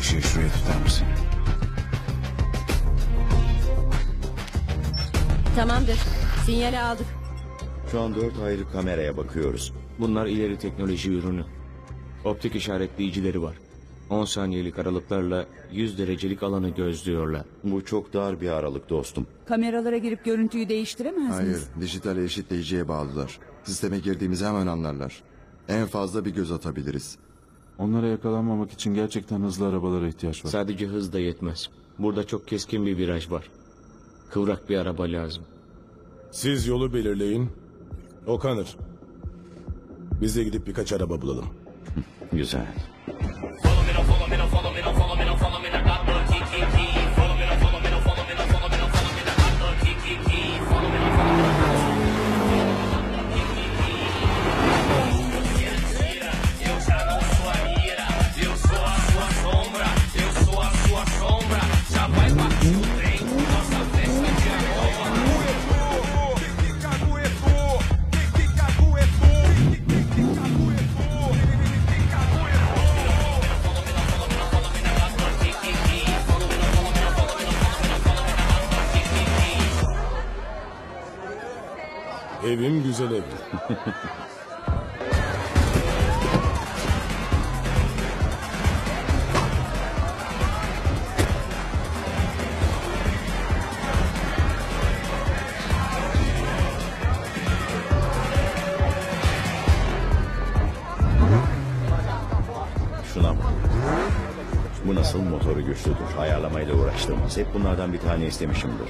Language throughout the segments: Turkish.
Işığı şuraya tutar mısın? Tamamdır. Sinyali aldık. Şu an dört ayrı kameraya bakıyoruz. Bunlar ileri teknoloji ürünü. Optik işaretleyicileri var. 10 saniyelik aralıklarla 100 derecelik alanı gözlüyorlar. Bu çok dar bir aralık dostum. Kameralara girip görüntüyü değiştiremez Hayır, miyiz? dijital eşitleyiciye bağlılar. Sisteme girdiğimizi hemen anlarlar. En fazla bir göz atabiliriz. Onlara yakalanmamak için gerçekten hızlı arabalara ihtiyaç var. Sadece hız da yetmez. Burada çok keskin bir viraj var. Kıvrak bir araba lazım. Siz yolu belirleyin. O'Connor. Biz de gidip birkaç araba bulalım. Güzel. Evim güzel ev. Şuna bak. Bu nasıl motoru güçlüdür. Ayarlamayla uğraştığımız. Hep bunlardan bir tane istemişimdir.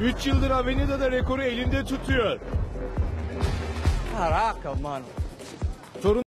3 yıldır Avenida'da rekoru elinde tutuyor. Caraca, mano. Sorun